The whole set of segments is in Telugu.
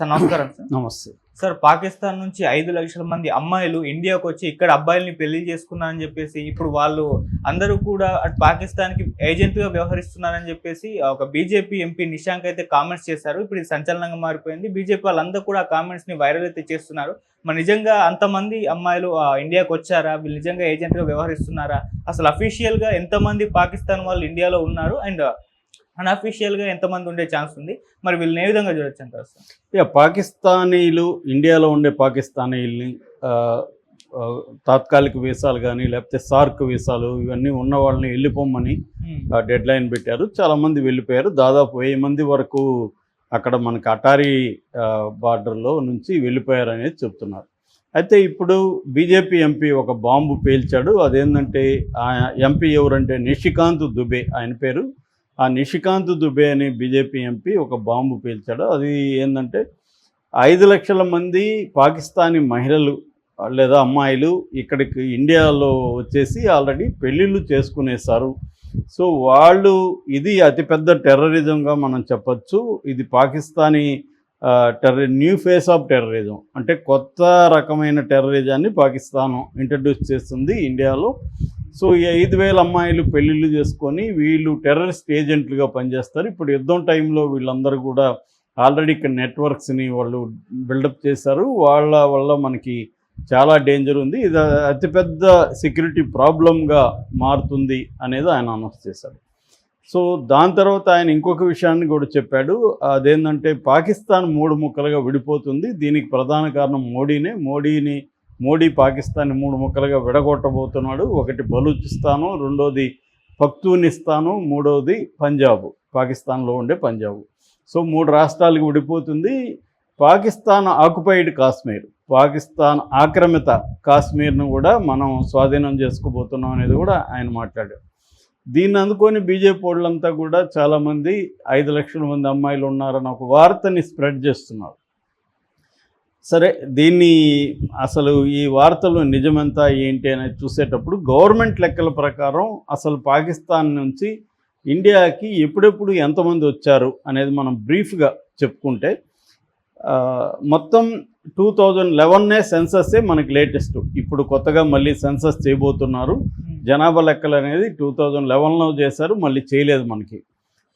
సార్ నమస్కారం సార్. నమస్తే. సార్ పాకిస్తాన్ నుంచి ఐదు లక్షల మంది అమ్మాయిలు ఇండియాకు వచ్చి ఇక్కడ అబ్బాయిల్ని పెళ్ళి చేసుకున్నారని చెప్పేసి ఇప్పుడు వాళ్ళు అందరూ కూడా అటు పాకిస్తాన్కి ఏజెంట్గా వ్యవహరిస్తున్నారని చెప్పేసి ఒక బీజేపీ ఎంపీ నిశాంక్ అయితే కామెంట్స్ చేశారు. ఇప్పుడు ఇది సంచలనంగా మారిపోయింది. బీజేపీ వాళ్ళందరూ కూడా ఆ కామెంట్స్ని వైరల్ అయితే చేస్తున్నారు. మరి నిజంగా అంతమంది అమ్మాయిలు ఇండియాకు వచ్చారా? వీళ్ళు నిజంగా ఏజెంట్గా వ్యవహరిస్తున్నారా? అసలు అఫీషియల్గా ఎంతమంది పాకిస్తాన్ వాళ్ళు ఇండియాలో ఉన్నారు? అండ్ అన్అఫీషియల్గా ఎంతమంది ఉండే ఛాన్స్ ఉంది. మరి వీళ్ళని ఏ విధంగా చూడొచ్చు అంటారు ఇక పాకిస్తానీలు ఇండియాలో ఉండే పాకిస్తానీల్ని తాత్కాలిక వీసాలు కానీ లేకపోతే సార్క్ వీసాలు ఇవన్నీ ఉన్న వాళ్ళని వెళ్ళిపోమని డెడ్ లైన్ పెట్టారు. చాలామంది వెళ్ళిపోయారు. దాదాపు వెయ్యి మంది వరకు అక్కడ మనకి అటారీ బార్డర్లో నుంచి వెళ్ళిపోయారు అనేది చెప్తున్నారు. అయితే ఇప్పుడు బీజేపీ ఎంపీ ఒక బాంబు పేల్చాడు. అదేంటంటే ఆ ఎంపీ ఎవరంటే నిషికాంత్ దుబే ఆయన పేరు. ఆ నిషికాంత్ దుబే అనే బీజేపీ ఎంపీ ఒక బాంబు పేల్చాడు. అది ఏంటంటే ఐదు లక్షల మంది పాకిస్తానీ మహిళలు లేదా అమ్మాయిలు ఇక్కడికి ఇండియాలో వచ్చేసి ఆల్రెడీ పెళ్ళిళ్ళు చేసుకునేసారు సో వాళ్ళు ఇది అతిపెద్ద టెర్రరిజంగా మనం చెప్పచ్చు. ఇది పాకిస్తానీ టెర్ర న్యూ ఫేస్ ఆఫ్ టెర్రరిజం అంటే కొత్త రకమైన టెర్రరిజాన్ని పాకిస్తాన్ ఇంట్రడ్యూస్ చేస్తుంది ఇండియాలో. సో ఈ ఐదు వేల అమ్మాయిలు పెళ్ళిళ్ళు చేసుకొని వీళ్ళు టెర్రరిస్ట్ ఏజెంట్లుగా పనిచేస్తారు. ఇప్పుడు యుద్ధం టైంలో వీళ్ళందరూ కూడా ఆల్రెడీ ఇక్కడ నెట్వర్క్స్ని వాళ్ళు బిల్డప్ చేశారు. వాళ్ళ వల్ల మనకి చాలా డేంజర్ ఉంది. ఇది అతిపెద్ద సెక్యూరిటీ ప్రాబ్లంగా మారుతుంది అనేది ఆయన అనౌన్స్ చేశారు సో దాని తర్వాత ఆయన ఇంకొక విషయాన్ని కూడా చెప్పాడు. అదేంటంటే పాకిస్తాన్ మూడు ముక్కలుగా విడిపోతుంది. దీనికి ప్రధాన కారణం మోడీనే. మోడీని మోడీ పాకిస్తాన్ మూడు ముక్కలుగా విడగొట్టబోతున్నాడు. ఒకటి బలూచిస్తాను రెండోది పక్తూనిస్తాను మూడోది పంజాబ్ పాకిస్తాన్లో ఉండే పంజాబ్. సో మూడు రాష్ట్రాలకు విడిపోతుంది. పాకిస్తాన్ ఆక్యుపైడ్ కాశ్మీర్ పాకిస్తాన్ ఆక్రమిత కాశ్మీర్ను కూడా మనం స్వాధీనం చేసుకోబోతున్నాం అనేది కూడా ఆయన మాట్లాడారు దీన్ని అందుకొని బీజేపీ వాళ్ళంతా కూడా చాలామంది ఐదు లక్షల మంది అమ్మాయిలు ఉన్నారని ఒక వార్తని స్ప్రెడ్ చేస్తున్నారు. సరే దీన్ని అసలు ఈ వార్తలు నిజమెంత ఏంటి అనేది చూసేటప్పుడు గవర్నమెంట్ లెక్కల ప్రకారం అసలు పాకిస్తాన్ నుంచి ఇండియాకి ఎప్పుడెప్పుడు ఎంతమంది వచ్చారు అనేది మనం బ్రీఫ్గా చెప్పుకుంటే మొత్తం టూ థౌజండ్ లెవెన్నే సెన్సస్సే మనకి లేటెస్ట్. ఇప్పుడు కొత్తగా మళ్ళీ సెన్సస్ చేయబోతున్నారు. జనాభా లెక్కలు అనేది టూ థౌజండ్ లెవెన్లో చేశారు మళ్ళీ చేయలేదు మనకి.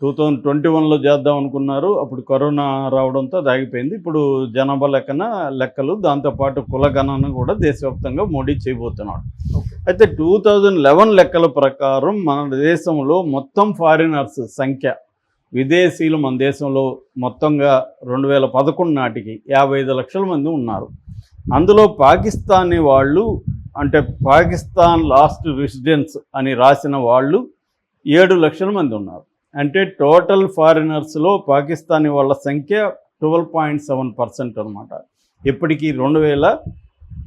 టూ థౌజండ్ ట్వంటీ వన్లో చేద్దాం అనుకున్నారు అప్పుడు కరోనా రావడంతో అది ఆగిపోయింది. ఇప్పుడు జనాభా లెక్కన లెక్కలు దాంతోపాటు కుల గణన కూడా దేశవ్యాప్తంగా మోడీ చేయబోతున్నాడు. అయితే టూ థౌజండ్ లెవెన్ లెక్కల ప్రకారం మన దేశంలో మొత్తం ఫారినర్స్ సంఖ్య విదేశీయులు మన దేశంలో మొత్తంగా రెండు వేల పదకొండు నాటికి యాభై ఐదు లక్షల మంది ఉన్నారు. అందులో పాకిస్తానీ వాళ్ళు అంటే పాకిస్తాన్ లాస్ట్ రెసిడెన్స్ అని రాసిన వాళ్ళు ఏడు లక్షల మంది ఉన్నారు. అంటే టోటల్ ఫారినర్స్లో పాకిస్తానీ వాళ్ళ సంఖ్య ట్వెల్వ్ పాయింట్ సెవెన్ పర్సెంట్ అనమాట ఇప్పటికీ రెండు వేల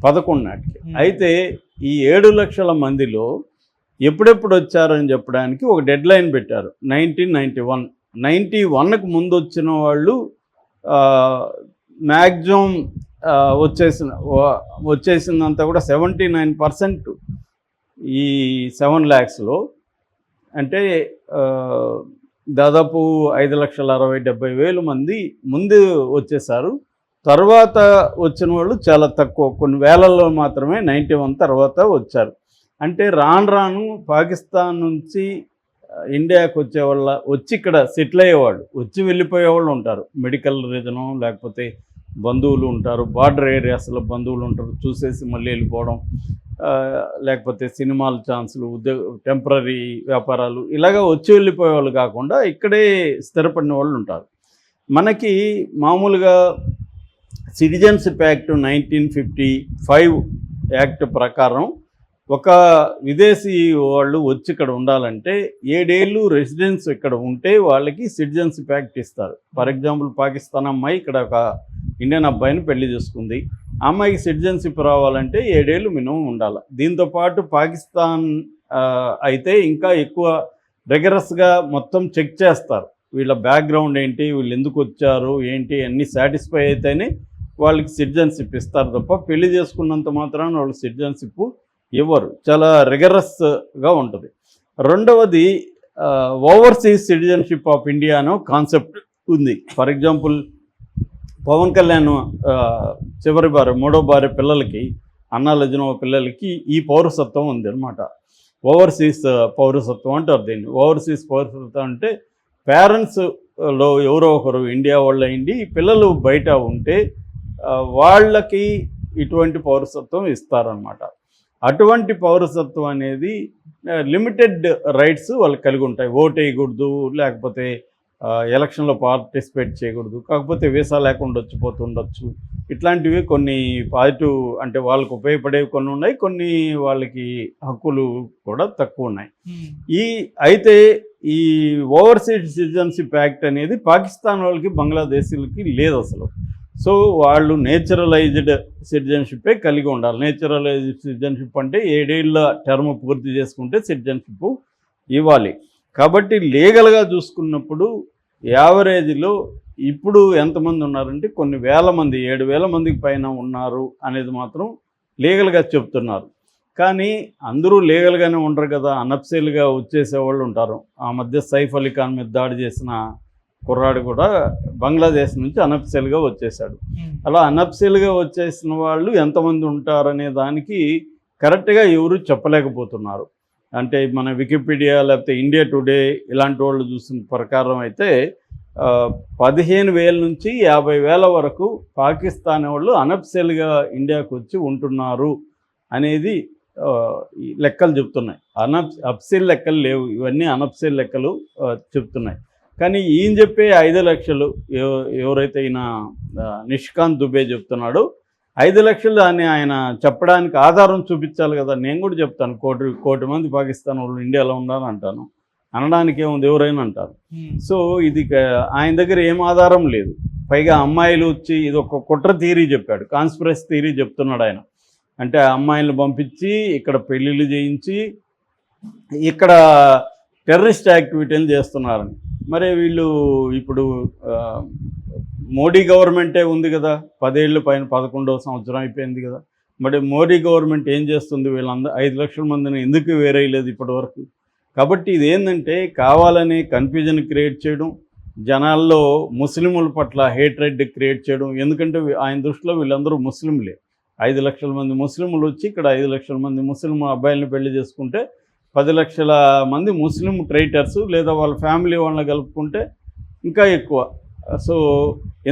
పదకొండు నాటికి. Hmm. అయితే ఈ ఏడు లక్షల మందిలో ఎప్పుడెప్పుడు వచ్చారని చెప్పడానికి ఒక డెడ్ లైన్ పెట్టారు. నైన్టీన్ నైంటీ వన్ నైంటీ వన్కి ముందు వచ్చిన వాళ్ళు మ్యాక్సిమం వచ్చేసిన వచ్చేసిందంతా కూడా సెవెంటీ నైన్ పర్సెంట్ ఈ సెవెన్ ల్యాక్స్లో. అంటే దాదాపు ఐదు లక్షల అరవై డెబ్బై వేలు మంది ముందు వచ్చేసారు. తర్వాత వచ్చిన వాళ్ళు చాలా తక్కువ. కొన్ని వేలల్లో మాత్రమే నైంటీ వన్ తర్వాత వచ్చారు. అంటే రాను రాను పాకిస్తాన్ నుంచి ఇండియాకి వచ్చే వాళ్ళ వచ్చి ఇక్కడ సెటిల్ అయ్యేవాళ్ళు వచ్చి వెళ్ళిపోయేవాళ్ళు ఉంటారు. మెడికల్ రీజను లేకపోతే బంధువులు ఉంటారు బార్డర్ ఏరియాస్లో బంధువులు ఉంటారు చూసేసి మళ్ళీ వెళ్ళిపోవడం లేకపోతే సినిమాల ఛాన్సులు ఉద్యోగ టెంపరీ వ్యాపారాలు ఇలాగ వచ్చి వెళ్ళిపోయే వాళ్ళు కాకుండా ఇక్కడే స్థిరపడిన వాళ్ళు ఉంటారు. మనకి మామూలుగా citizenship act nineteen fifty five act ప్రకారం ఒక విదేశీ వాళ్ళు వచ్చి ఇక్కడ ఉండాలంటే ఏడేళ్ళు రెసిడెన్స్ ఇక్కడ ఉంటే వాళ్ళకి సిటిజన్షిప్ యాక్ట్ ఇస్తారు. ఫర్ ఎగ్జాంపుల్ పాకిస్తాన్ అమ్మాయి ఇక్కడ ఒక ఇండియన్ అబ్బాయిని పెళ్ళి చేసుకుంది. అమ్మాయికి సిటిజన్షిప్ రావాలంటే ఏడేళ్ళు మినిమం ఉండాలి. దీంతోపాటు పాకిస్తాన్ అయితే ఇంకా ఎక్కువ రెగరస్గా మొత్తం చెక్ చేస్తారు. వీళ్ళ బ్యాక్గ్రౌండ్ ఏంటి వీళ్ళు ఎందుకు వచ్చారు ఏంటి అన్నీ సాటిస్ఫై అయితేనే వాళ్ళకి సిటిజన్షిప్ ఇస్తారు తప్ప పెళ్ళి చేసుకున్నంత మాత్రాన వాళ్ళు సిటిజన్షిప్ ఇవ్వరు. చాలా రిగరస్గా ఉంటుంది. రెండవది ఓవర్సీస్ సిటిజన్షిప్ ఆఫ్ ఇండియా అనే కాన్సెప్ట్ ఉంది. ఫర్ ఎగ్జాంపుల్ పవన్ కళ్యాణ్ చివరి భార్య మూడో భార్య పిల్లలకి అన్నాలజన పిల్లలకి ఈ పౌరసత్వం ఉంది అనమాట ఓవర్సీస్ పౌరసత్వం అంటారు దీన్ని. ఓవర్సీస్ పౌరసత్వం అంటే పేరెంట్స్లో ఎవరో ఒకరు ఇండియా వాళ్ళు అయింది పిల్లలు బయట ఉంటే వాళ్ళకి ఇటువంటి పౌరసత్వం ఇస్తారనమాట అటువంటి పౌరసత్వం అనేది లిమిటెడ్ రైట్స్ వాళ్ళు కలిగి ఉంటాయి. ఓట్ వేయకూడదు లేకపోతే ఎలక్షన్లో పార్టిసిపేట్ చేయకూడదు కాకపోతే వీసా లేకుండా వచ్చిపోతుండొచ్చు. ఇట్లాంటివి కొన్ని పాజిటివ్ అంటే వాళ్ళకు ఉపయోగపడేవి కొన్ని ఉన్నాయి కొన్ని వాళ్ళకి హక్కులు కూడా తక్కువ ఉన్నాయి. ఈ అయితే ఈ ఓవర్సీస్ సిటిజన్షిప్ యాక్ట్ అనేది పాకిస్తాన్ వాళ్ళకి బంగ్లాదేశీలకి లేదు అసలు. సో వాళ్ళు నేచురలైజ్డ్ సిటిజన్షిప్పే కలిగి ఉండాలి. నేచురలైజ్డ్ సిటిజన్షిప్ అంటే ఏడేళ్ళ టర్మ్ పూర్తి చేసుకుంటే సిటిజన్షిప్ ఇవ్వాలి. కాబట్టి లీగల్గా చూసుకున్నప్పుడు యావరేజ్లో ఇప్పుడు ఎంతమంది ఉన్నారంటే కొన్ని వేల మంది ఏడు వేల మందికి పైన ఉన్నారు అనేది మాత్రం లీగల్గా చెప్తున్నారు. కానీ అందరూ లీగల్గానే ఉండరు కదా. అనప్సీలుగా వచ్చేసే వాళ్ళు ఉంటారు. ఆ మధ్య సైఫ్ అలీ ఖాన్ మీద దాడి చేసిన కుర్రాడు కూడా బంగ్లాదేశ్ నుంచి అనప్సేల్గా వచ్చేసాడు అలా అనప్సెల్గా వచ్చేసిన వాళ్ళు ఎంతమంది ఉంటారనే దానికి కరెక్ట్గా ఎవరు చెప్పలేకపోతున్నారు. అంటే మన వికీపీడియా లేకపోతే ఇండియా టుడే ఇలాంటి వాళ్ళు చూసిన ప్రకారం అయితే పదిహేను వేల నుంచి యాభై వేల వరకు పాకిస్తాన్ వాళ్ళు అనప్సెల్గా ఇండియాకు వచ్చి ఉంటున్నారు అనేది లెక్కలు చెప్తున్నాయి. అనప్ అప్సెల్ లెక్కలు లేవు. ఇవన్నీ అనప్సెల్ లెక్కలు చెప్తున్నాయి. కానీ ఈయన చెప్పే ఐదు లక్షలు ఎవ- ఎవరైతే ఈయన నిష్కాంత్ దుబే చెప్తున్నాడో ఐదు లక్షలు అని ఆయన చెప్పడానికి ఆధారం చూపించాలి కదా నేను కూడా చెప్తాను. కోటి కోటి మంది పాకిస్తాన్ వాళ్ళు ఇండియాలో ఉండాలని అంటాను. అనడానికి ఏముంది? ఎవరైనా అంటారు. సో ఇది ఆయన దగ్గర ఏం ఆధారం లేదు. పైగా అమ్మాయిలు వచ్చి ఇది ఒక కుట్ర థీరీ చెప్పాడు. కాన్స్పిరసీ థీరీ చెప్తున్నాడు ఆయన. అంటే అమ్మాయిలను పంపించి ఇక్కడ పెళ్ళిళ్ళు చేయించి ఇక్కడ టెర్రరిస్ట్ యాక్టివిటీలు చేస్తున్నారని. మరి వీళ్ళు ఇప్పుడు మోడీ గవర్నమెంటే ఉంది కదా పదేళ్ళు పైన పదకొండవ సంవత్సరం అయిపోయింది కదా మరి మోడీ గవర్నమెంట్ ఏం చేస్తుంది? వీళ్ళందరూ ఐదు లక్షల మందిని ఎందుకు వేరేయలేదు ఇప్పటివరకు? కాబట్టి ఇది ఏంటంటే కావాలని కన్ఫ్యూజన్ క్రియేట్ చేయడం జనాల్లో ముస్లిముల పట్ల హేట్రెడ్ క్రియేట్ చేయడం ఎందుకంటే ఆయన దృష్టిలో వీళ్ళందరూ ముస్లింలే ఐదు లక్షల మంది ముస్లింలు వచ్చి ఇక్కడ ఐదు లక్షల మంది ముస్లిం అబ్బాయిలను పెళ్ళి చేసుకుంటే పది లక్షల మంది ముస్లిం ట్రైటర్స్ లేదా వాళ్ళ ఫ్యామిలీ వాళ్ళని కలుపుకుంటే ఇంకా ఎక్కువ. సో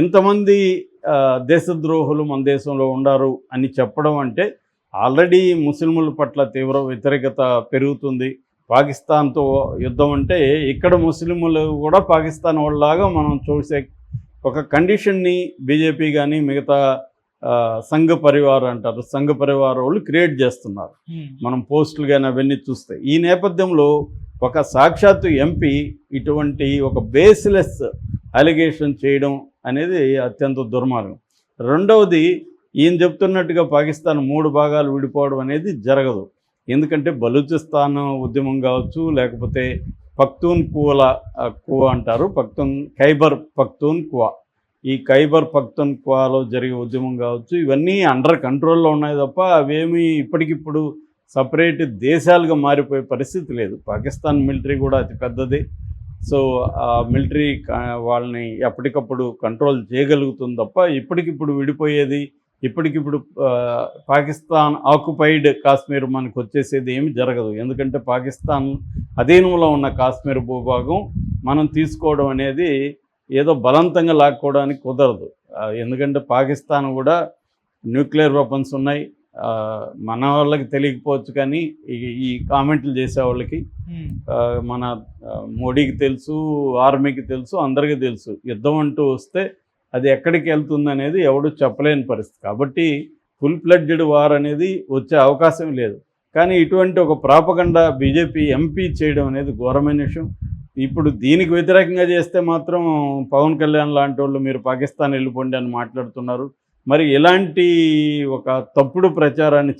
ఎంతమంది దేశద్రోహులు మన దేశంలో ఉండారు అని చెప్పడం అంటే ఆల్రెడీ ముస్లింల పట్ల తీవ్ర వ్యతిరేకత పెరుగుతుంది. పాకిస్తాన్తో యుద్ధం అంటే ఇక్కడ ముస్లింలు కూడా పాకిస్తాన్ వాళ్ళలాగా మనం చూసే ఒక కండిషన్ని బీజేపీ కానీ మిగతా సంఘ పరివార్ అంటారు. సంఘ పరివార్ వాళ్ళు క్రియేట్ చేస్తున్నారు. మనం పోస్టులు కానీ అవన్నీ చూస్తే ఈ నేపథ్యంలో ఒక సాక్షాత్తు ఎంపీ ఇటువంటి ఒక బేస్లెస్ అలిగేషన్ చేయడం అనేది అత్యంత దుర్మార్గం. రెండవది ఈయన చెప్తున్నట్టుగా పాకిస్తాన్ మూడు భాగాలు విడిపోవడం అనేది జరగదు. ఎందుకంటే బలూచిస్తాన్ ఉద్యమం కావచ్చు లేకపోతే పక్తూన్ కువల కువ అంటారు. పక్తూన్ ఖైబర్ పక్తూన్ కువా. ఈ ఖైబర్ పక్తన్ కువాలో జరిగే ఉద్యమం కావచ్చు ఇవన్నీ అండర్ కంట్రోల్లో ఉన్నాయి తప్ప అవేమీ ఇప్పటికిప్పుడు సపరేట్ దేశాలుగా మారిపోయే పరిస్థితి లేదు. పాకిస్తాన్ మిలిటరీ కూడా అతి పెద్దది. సో ఆ మిలిటరీ వాళ్ళని ఎప్పటికప్పుడు కంట్రోల్ చేయగలుగుతుంది తప్ప ఇప్పటికిప్పుడు విడిపోయేది ఇప్పటికిప్పుడు పాకిస్తాన్ ఆక్యుపైడ్ కాశ్మీర్ మనకు వచ్చేసేది ఏమి జరగదు. ఎందుకంటే పాకిస్తాన్ అధీనంలో ఉన్న కాశ్మీర్ భూభాగం మనం తీసుకోవడం అనేది ఏదో బలవంతంగా లాక్కోవడానికి కుదరదు. ఎందుకంటే పాకిస్తాన్ కూడా న్యూక్లియర్ వెపన్స్ ఉన్నాయి. మన వాళ్ళకి తెలియకపోవచ్చు కానీ ఈ కామెంట్లు చేసే వాళ్ళకి మన మోడీకి తెలుసు ఆర్మీకి తెలుసు అందరికీ తెలుసు. యుద్ధం అంటూ వస్తే అది ఎక్కడికి వెళ్తుంది అనేది ఎవడు చెప్పలేని పరిస్థితి. కాబట్టి ఫుల్ ఫ్లెడ్జెడ్ వార్ అనేది వచ్చే అవకాశం లేదు. కానీ ఇటువంటి ఒక ప్రాపగండ బీజేపీ ఎంపీ చేయడం అనేది ఘోరమైన విషయం. ఇప్పుడు దీనికి వ్యతిరేకంగా చేస్తే మాత్రం పవన్ కళ్యాణ్ లాంటి వాళ్ళు మీరు పాకిస్తాన్ వెళ్ళిపోండి అని మాట్లాడుతున్నారు. మరి ఇలాంటి ఒక తప్పుడు ప్రచారాన్ని